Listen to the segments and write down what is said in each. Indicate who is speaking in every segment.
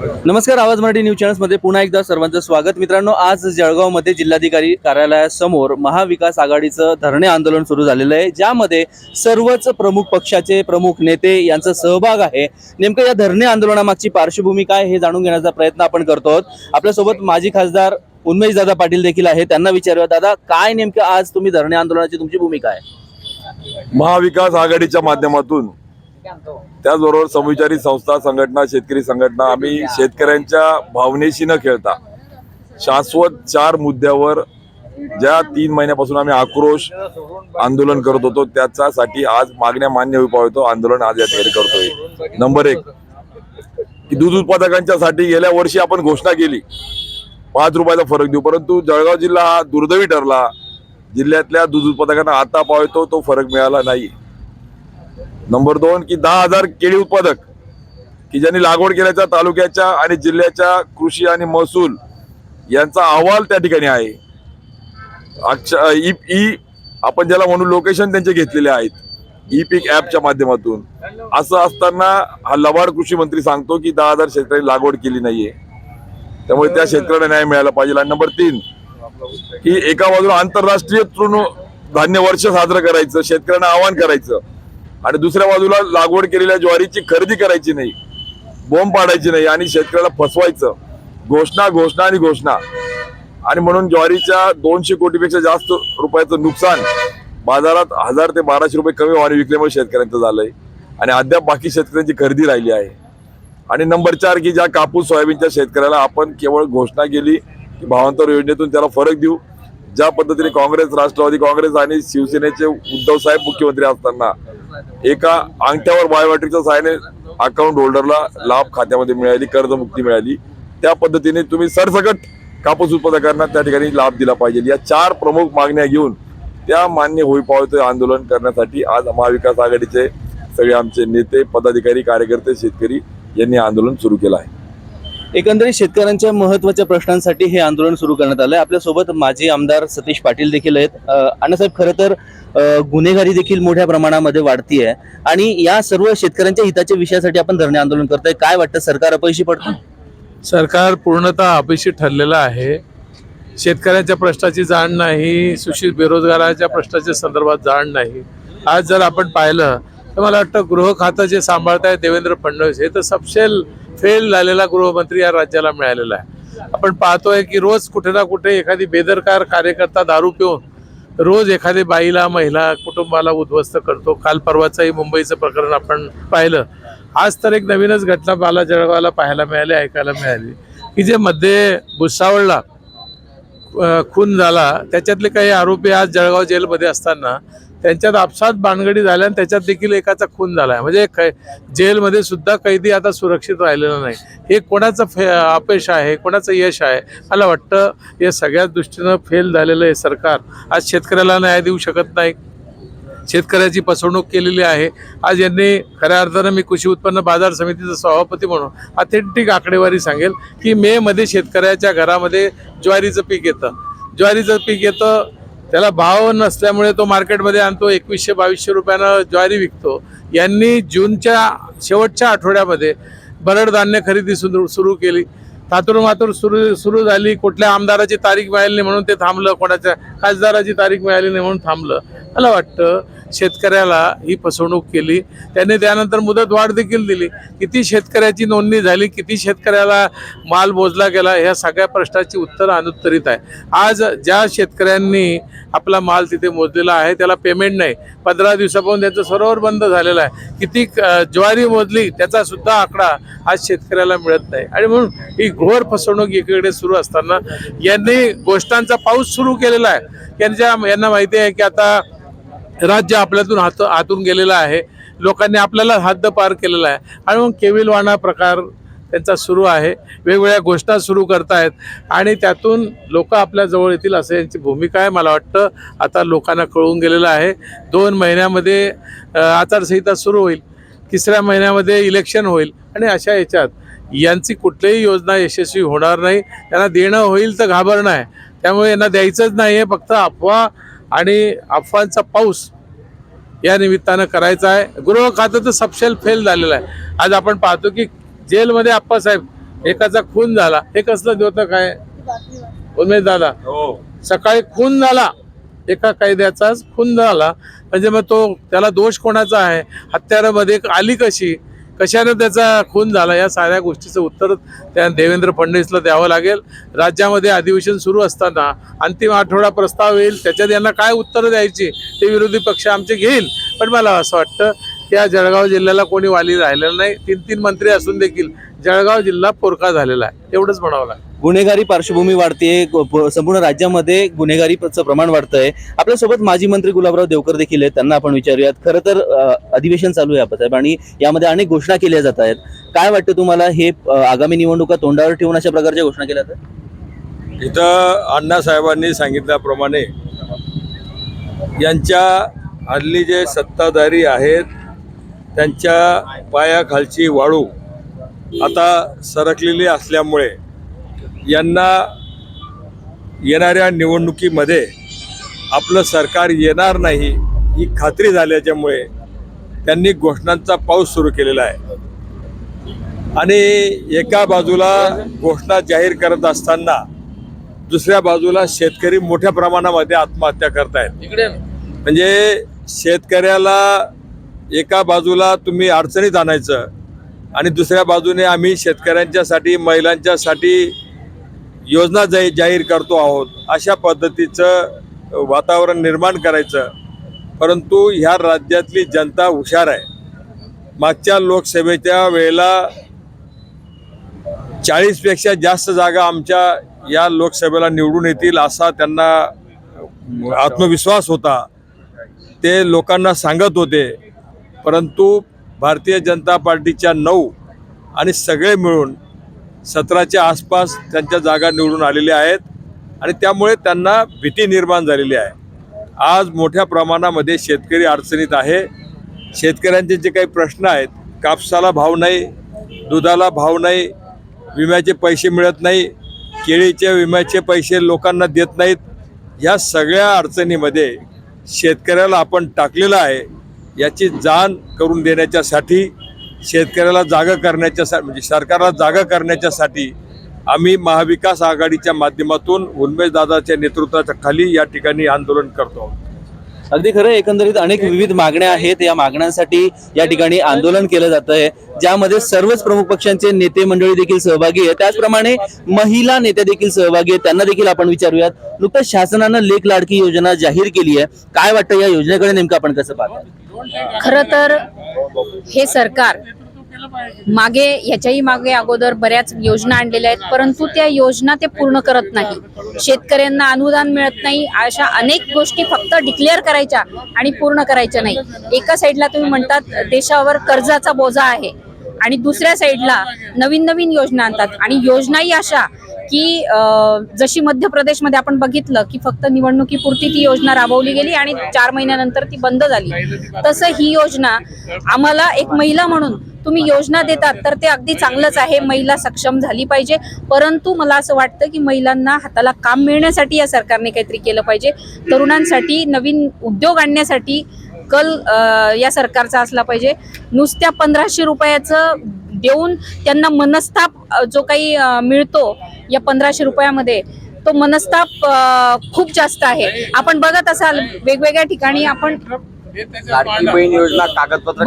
Speaker 1: नमस्कार आवाज मराठी न्यूज चॅनल्समध्ये पुन्हा एकदा सर्वांचं स्वागत. मित्रांनो आज जळगावमध्ये जिल्हाधिकारी कार्यालयासमोर महाविकास आघाडीचं धरणे आंदोलन सुरू झालेलं आहे ज्यामध्ये सर्वच प्रमुख पक्षाचे प्रमुख नेते यांचा सहभाग आहे. नेमकं या धरणे आंदोलनामागची पार्श्वभूमी काय हे जाणून घेण्याचा प्रयत्न आपण करतो आहोत. आपल्यासोबत माजी खासदार उन्मेश दादा पाटील देखील आहे त्यांना विचारूया दादा काय नेमकं आज तुम्ही धरणे आंदोलनाची तुमची भूमिका आहे?
Speaker 2: महाविकास आघाडीच्या माध्यमातून त्याचबरोबर समविचारी संस्था संघटना शेतकरी संघटना आम्ही शेतकऱ्यांच्या भावनेशी न खेळता. शाश्वत चार मुद्द्यावर ज्या तीन महिन्यापासून आम्ही आक्रोश आंदोलन करत होतो त्याच्यासाठी आज मागण्या मान्य होई पावतो आंदोलन आज या ठिकाणी करतोय नंबर एक की दूध उत्पादकांच्या साठी गेल्या वर्षी आपण घोषणा केली. पाच रुपयाचा फरक देऊ परंतु जळगाव जिल्हा हा दुर्दैवी ठरला. जिल्ह्यातल्या दूध उत्पादकांना आता पावतो तो फरक मिळाला नाही. नंबर दोन की दहा हजार केळी उत्पादक की ज्यांनी लागवड केल्याच्या तालुक्याच्या आणि जिल्ह्याच्या कृषी आणि महसूल यांचा अहवाल त्या ठिकाणी आहे. आजच्या ई ई आपण ज्याला म्हणून लोकेशन त्यांचे घेतलेले आहेत ई पीक ऍपच्या माध्यमातून. असं असताना हा लवाड कृषी मंत्री सांगतो की दहा हजार शेतकऱ्यांनी लागवड केली नाहीये. त्यामुळे त्या शेतकऱ्यांना न्याय मिळाला पाहिजे. आणि नंबर तीन की एका बाजूला आंतरराष्ट्रीय तृण धान्य वर्ष साजरं करायचं शेतकऱ्यांना आवाहन करायचं. आणि दुसऱ्या बाजूला लागवड केलेल्या ज्वारीची खरेदी करायची नाही. बोंब पाडायची नाही आणि शेतकऱ्याला फसवायचं. घोषणा घोषणा आणि घोषणा. आणि म्हणून ज्वारीच्या दोनशे कोटीपेक्षा जास्त रुपयाचं नुकसान बाजारात हजार ते बाराशे रुपये कमी वाणी विकल्यामुळे शेतकऱ्यांचं झालंय. आणि अद्याप बाकी शेतकऱ्यांची खरेदी राहिली आहे. आणि नंबर चार की ज्या कापूस सोयाबीनच्या शेतकऱ्याला आपण केवळ घोषणा केली की भावांतर योजनेतून त्याला फरक देऊ. ज्या पद्धतीने काँग्रेस राष्ट्रवादी काँग्रेस आणि शिवसेनेचे उद्धव साहेब मुख्यमंत्री असताना एका अंगठ्यावर बायोमेट्रिकच्या सहाय्याने अकाउंट होल्डरला लाभ खात्यामध्ये मिळाली कर्जमुक्ती मिळाली. त्या पद्धतीने तुम्ही सरसकट कापूस उत्पादकांना त्या ठिकाणी लाभ दिला पाहिजे. या चार प्रमुख मागण्या घेऊन त्या मान्य होई पावते आंदोलन करण्यासाठी आज महाविकास आघाडीचे सगळे आमचे नेते पदाधिकारी कार्यकर्ते शेतकरी यांनी आंदोलन सुरू केलं आहे.
Speaker 1: एकंदरीत शेतकऱ्यांच्या महत्त्वाच्या प्रश्नांसाठी हे आंदोलन सुरू करण्यात आलं आहे आपल्यासोबत माजी आमदार सतीश पाटील देखील आहेत. अण्णासाहेब खरं तर गुन्हेगारी देखील मोठ्या प्रमाणामध्ये वाढती आहे आणि या सर्व शेतकऱ्यांच्या हिताच्या विषयासाठी आपण धरणे आंदोलन करतोय. काय वाटतं सरकार अपयशी पडतं?
Speaker 3: सरकार पूर्णतः अपयशी ठरलेलं आहे. शेतकऱ्यांच्या प्रश्नाची जाण नाही सुशील बेरोजगाराच्या प्रश्नाच्या संदर्भात जाण नाही. आज जर आपण पाहिलं तर मला वाटतं गृह खातं जे सांभाळत आहे देवेंद्र फडणवीस हे तर सबशेल फेल झालेला गृहमंत्री या राज्याला मिळालेला आहे. आपण पाहतोय की रोज कुठे ना कुठे एखादी बेदरकार कार्यकर्ता दारू पिऊन रोज एखादी बाईला महिला कुटुंबाला उद्ध्वस्त करतो. काल परवाचंही मुंबईचं प्रकरण आपण पाहिलं. आज तर एक नवीनच घटना मला जळगावला पाहायला मिळाली ऐकायला मिळाली. की जे मध्ये भुसावळला खून झाला त्याच्यातले काही आरोपी आज जळगाव जेलमध्ये असताना त्यांच्यात आपसात बांधगडी झाल्या आणि त्याच्यात देखील एकाचा खून झाला आहे म्हणजे कै जेलमध्ये सुद्धा कैदी आता सुरक्षित राहिलेला नाही. हे कोणाचं फे अपयश आहे? कोणाचं यश आहे? मला वाटतं हे सगळ्याच दृष्टीनं फेल झालेलं आहे सरकार. आज शेतकऱ्याला न्याय देऊ शकत नाही. शेतकऱ्याची फसवणूक केलेली आहे. आज यांनी खऱ्या अर्थानं मी कृषी उत्पन्न बाजार समितीचा सभापती म्हणून ऑथेंटिक आकडेवारी सांगेल की मेमध्ये शेतकऱ्याच्या घरामध्ये ज्वारीचं पीक येतं. ज्वारीचं पीक येतं त्याला भाव नसल्यामुळे तो मार्केटमध्ये आणतो एकवीसशे बावीसशे रुपयानं ज्वारी विकतो. यांनी जूनच्या शेवटच्या आठवड्यामध्ये भरड धान्य खरेदी सुरू सुरू केली. तातूर मातूर सुरू सुरू झाली. कुठल्या आमदाराची तारीख मिळाली नाही म्हणून ते थांबलं. कोणाच्या खासदाराची तारीख मिळाली नाही म्हणून थांबलं. मला वाटतं शेतकऱ्याला ही फसवणूक केली. त्यांनी त्यानंतर मुदत वाढ देखील दिली. किती शेतकऱ्याची नोंदणी झाली किती शेतकऱ्याला माल मोजला गेला ह्या सगळ्या प्रश्नाची उत्तरं अनुत्तरित आहे. आज ज्या शेतकऱ्यांनी आपला माल तिथे मोजलेला आहे त्याला पेमेंट नाही. पंधरा दिवसापासून त्यांचं सरोवर बंद झालेलं आहे. किती ज्वारी मोजली त्याचा सुद्धा आकडा आज शेतकऱ्याला मिळत नाही. आणि म्हणून ही घोर फसवणूक एकीकडे सुरू असताना यांनी गोष्टांचा पाऊस सुरू केलेला आहे. यांच्या यांना माहिती आहे की आता राज्य आपल्यातून हात हातून गेलेलं आहे. लोकांनी आपल्याला हद्दपार केलेला आहे. आणि मग केविलवाणा प्रकार त्यांचा सुरू आहे. वेगवेगळ्या घोषणा सुरू करतायत. आणि त्यातून लोक आपल्याजवळ येतील असं यांची भूमिका आहे. मला वाटतं आता लोकांना कळून गेलेलं आहे. दोन महिन्यामध्ये आचारसंहिता सुरू होईल. तिसऱ्या महिन्यामध्ये इलेक्शन होईल. आणि अशा याच्यात यांची कुठलीही योजना यशस्वी होणार नाही. त्यांना देणं होईल तर घाबरणं आहे. त्यामुळे यांना द्यायचंच नाही आहे फक्त अफवा आणि अफवांचा पाऊस या निमित्तानं करायचा आहे. गृह खातं तर सबशेल फेल झालेलं आहे. आज आपण पाहतो की जेलमध्ये आप्पासाहेब एकाचा खून झाला. हे कसलं द्योतक आहे उमेश दादा
Speaker 2: हो.
Speaker 3: सकाळी खून झाला. एका कायद्याचाच खून झाला. म्हणजे मग तो त्याला दोष कोणाचा आहे? हत्यारामध्ये आली कशी? कशाने त्याचा खून झाला या साऱ्या गोष्टीचं उत्तर त्या देवेंद्र फडणवीसला द्यावं लागेल. राज्यामध्ये अधिवेशन सुरू असताना अंतिम आठवडा प्रस्ताव येईल त्याच्यात यांना काय उत्तरं द्यायची ते विरोधी पक्ष आमचे घेईल. पण मला असं वाटतं की या जळगाव जिल्ह्याला कोणी वाली राहिलेलं नाही. तीन तीन मंत्री असून देखील जळगाव जिल्हा पोरका झालेला आहे. एवढंच म्हणावं लागेल.
Speaker 1: गुन्हेगारी पार्श्वभूमी वाढते संपूर्ण राज्यामध्ये गुन्हेगारीचं प्रमाण वाढतंय. आपल्यासोबत माजी मंत्री गुलाबराव देवकर देखील आहेत. त्यांना आपण विचारूयात. खरं तर अधिवेशन चालू आहे साहेब आणि यामध्ये अनेक घोषणा केल्या जात आहेत. काय वाटतं तुम्हाला हे आगामी निवडणुका तोंडावर ठेवून अशा प्रकारच्या घोषणा केल्या जातात?
Speaker 4: इथं अण्णासाहेबांनी सांगितल्याप्रमाणे यांच्या हल्ली जे सत्ताधारी आहेत त्यांच्या पायाखालची वाळू आता सरकलेली असल्यामुळे यांना येणाऱ्या निवडणुकीमध्ये आपलं सरकार येणार नाही ही खात्री झाल्याच्यामुळे त्यांनी घोषणांचा पाऊस सुरू केलेला आहे. आणि एका बाजूला घोषणा जाहीर करत असताना दुसऱ्या बाजूला शेतकरी मोठ्या प्रमाणामध्ये आत्महत्या करतायत. म्हणजे शेतकऱ्याला एका बाजूला तुम्ही अडचणीत आणायचं आणि दुसऱ्या बाजूने आम्ही शेतकऱ्यांच्यासाठी महिलांच्यासाठी योजना जाहीर जाहीर करतो आहोत. अशा पद्धतीचं वातावरण निर्माण करायचं. परंतु ह्या राज्यातली जनता हुशार आहे. मागच्या लोकसभेच्या वेळेला चाळीसपेक्षा जास्त जागा आमच्या या लोकसभेला निवडून येतील असा त्यांना आत्मविश्वास होता. ते लोकांना सांगत होते. परंतु भारतीय जनता पार्टीच्या नऊ आणि सगळे मिळून सतराच्या आसपास त्यांच्या जागा निवडून आलेल्या आहेत आणि त्यामुळे त्यांना भीती निर्माण झालेली आहे. आज मोठ्या प्रमाणामध्ये शेतकरी अडचणीत आहे. शेतकऱ्यांचे जे काही प्रश्न आहेत कापसाला भाव नाही दुधाला भाव नाही विम्याचे पैसे मिळत नाही केळीच्या विम्याचे पैसे लोकांना देत नाहीत ह्या सगळ्या अडचणीमध्ये शेतकऱ्याला आपण टाकलेलं आहे. याची जाण करून देण्याच्यासाठी शेतकऱ्याला जागा करण्याच्या म्हणजे सरकारला जागा करण्याच्यासाठी आम्ही महाविकास आघाडीच्या माध्यमातून उन्मेश दादाच्या नेतृत्वाच्या खाली या ठिकाणी आंदोलन करतो आहोत.
Speaker 1: अगदी खरं एकंदरीत अनेक विविध मागण्या आहेत. या मागण्यांसाठी या ठिकाणी आंदोलन केलं जात आहे. ज्यामध्ये सर्वच प्रमुख पक्षांचे नेते मंडळी देखील सहभागी आहे त्याचप्रमाणे महिला नेत्या देखील सहभागी आहेत. त्यांना देखील आपण विचारूयात. नुकतंच शासनानं लेख लाडकी योजना जाहीर केली आहे. काय वाटतं या योजनेकडे नेमकं आपण कसं पाहतो?
Speaker 5: खर तर हे सरकार मागे ह्याच्याही मागे अगोदर बऱ्याच योजना आणलेल्या आहेत परंतु त्या योजना ते पूर्ण करत नाही. शेतकऱ्यांना अनुदान मिळत नाही अशा अनेक गोष्टी फक्त डिक्लेअर करायच्या आणि पूर्ण करायच्या नाही. एका साईडला तुम्ही म्हणतात देशावर कर्जाचा बोजा आहे आणि दुसऱ्या साईडला नवीन नवीन योजना आणतात. आणि योजनाही अशा की जशी मध्य प्रदेशमध्ये आपण बघितलं की फक्त निवडणुकीपुरती ती योजना राबवली गेली आणि चार महिन्यानंतर ती बंद झाली. तसं ही योजना आम्हाला एक महिला म्हणून तुम्ही योजना देतात तर ते अगदी चांगलंच आहे. महिला सक्षम झाली पाहिजे. परंतु मला असं वाटतं की महिलांना हाताला काम मिळण्यासाठी या सरकारने काहीतरी केलं पाहिजे. तरुणांसाठी नवीन उद्योग आणण्यासाठी कल या सरकारचा असला पाहिजे. नुसत्या पंधराशे रुपयाचं देऊन त्यांना मनस्ताप जो काही मिळतो या पंधराशे रुपयामध्ये तो मनस्ताप खूप जास्त आहे. आपण बघत असाल वेगवेगळ्या ठिकाणी आपण
Speaker 6: बहीण योजना कागदपत्र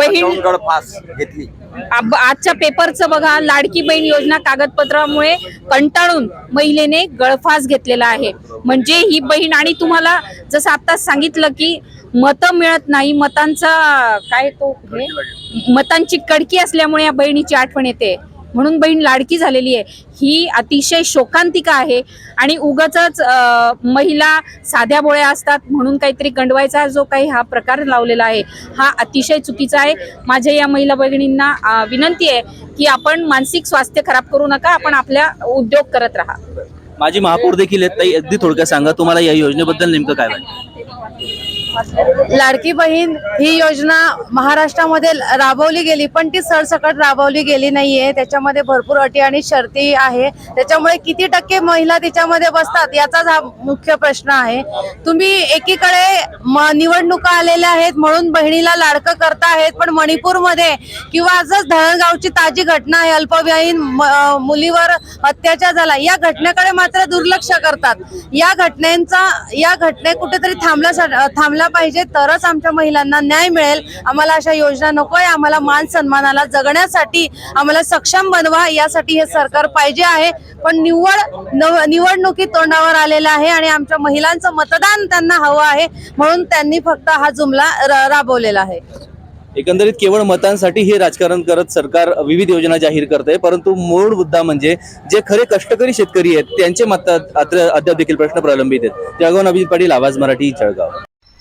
Speaker 6: घेतली?
Speaker 5: आजच्या पेपरचं बघा लाडकी बहीण योजना कागदपत्रामुळे कंटाळून महिलेने गळफास घेतलेला आहे. म्हणजे ही बहीण आणि तुम्हाला जसं आत्ताच सांगितलं की मतं मिळत नाही मतांचा काय तो मतांची कडकी असल्यामुळे या बहिणीची आठवण येते. म्हणून बहीण लाडकी झालेली आहे. ही अतिशय शोकांतिका आहे. आणि उगाच महिला साध्या बोळ्या असतात म्हणून काहीतरी गंडवायचा जो काही हा प्रकार लावलेला आहे हा अतिशय चुकीचा आहे. माझ्या या महिला भगिनींना अ, विनंती आहे की आपण मानसिक स्वास्थ्य खराब करू नका आपण आपल्या उद्योग करत राहा.
Speaker 1: माझी महापौर देखील आहेत. अगदी थोडक्यात सांगा तुम्हाला या योजनेबद्दल नेमकं काय वाटतं?
Speaker 7: लाडकी बहीण ही योजना महाराष्ट्रामध्ये राबवली गेली पण ती सरसकट राबवली गेली नाहीये. त्याच्यामध्ये भरपूर अटी आणि शर्ती आहे. त्याच्यामुळे किती टक्के महिला तिच्यामध्ये बसतात याचाच हा मुख्य प्रश्न आहे. तुम्ही एकीकडे म- निवडणुका आलेल्या आहेत म्हणून बहिणीला लाडकं करता आहेत पण मणिपूरमध्ये किंवा आजच धरणगावची ताजी घटना आहे अल्पवयीन मुलीवर अत्याचार झाला या घटनेकडे मात्र दुर्लक्ष करतात. या घटनेचा या घटने कुठेतरी थांबल्या थांबल्या पाहिजे तरच आमच्या महिलांना न्याय मिळेल. आम्हाला अशा योजना नकोय आम्हाला मान सन्मानाला जगण्यासाठी आम्हाला सक्षम बनवा यासाठी हे सरकार पाहिजे आहे. पण निवड निवडणुकी तोंडावर आलेला आहे आणि आमच्या महिलांचं मतदान त्यांना हवं आहे. म्हणून त्यांनी फक्त हा जुमला राबवलेला आहे.
Speaker 1: एकंदरीत केवळ मतांसाठी हे राजकारण करत सरकार विविध योजना जाहीर करत आहे परंतु मूळ मुद्दा म्हणजे जे खरे कष्टकरी शेतकरी आहेत त्यांचे मत अद्याप देखील प्रश्न प्रलंबित आहेत. जळगाव नवीन पाटील आवाज मराठी जळगाव.